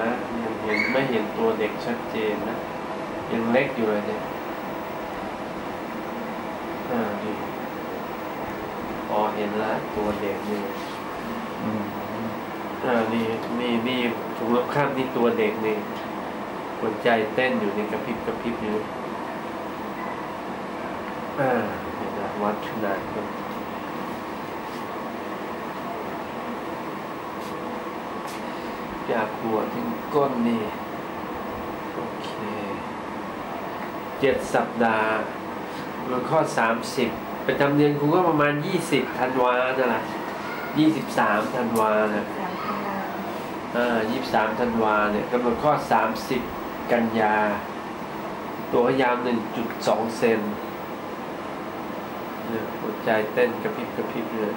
นะยังเห็นไม่เห็นตัวเด็กชัดเจนนะยังเล็กอยู่เลยเนี่ยอ่าดีพอเห็นแล้วตัวเด็กนี่อืมอ่านี่นี่นี่ถุงลมข้ามนี่ตัวเด็กนี่หัวใจเต้นอยู่ในกระพริบกระพริบอยู่อ่าเห็นนะวัดขนาดก็ ยากหัวที่ก้นนี่ โอเคเจ็ดสัปดาห์แล้วข้อสามสิบประจำเดือนกูก็ประมาณยี่สิบธันวานั่นแหละยี่สิบสามธันวาเนี่ยสามพันดาวอ่ายี่สามธันวาเนี่ยกำหนดข้อสามสิบกันยา ตัวยาวหนึ่งจุดสองเซนเนี่ยหัวใจเต้นกระพริบกระพริบเลย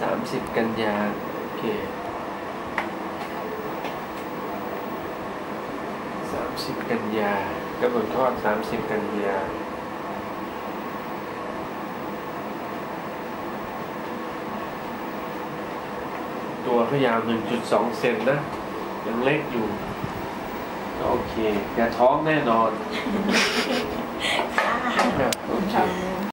สามสิบกันยาโอเคสามสิบกันยากำหนดทอดสามสิบกันยาตัวเขายาว1.2เซนนะ ยังเล็กอยู่ โอเคแกท้องแน่นอน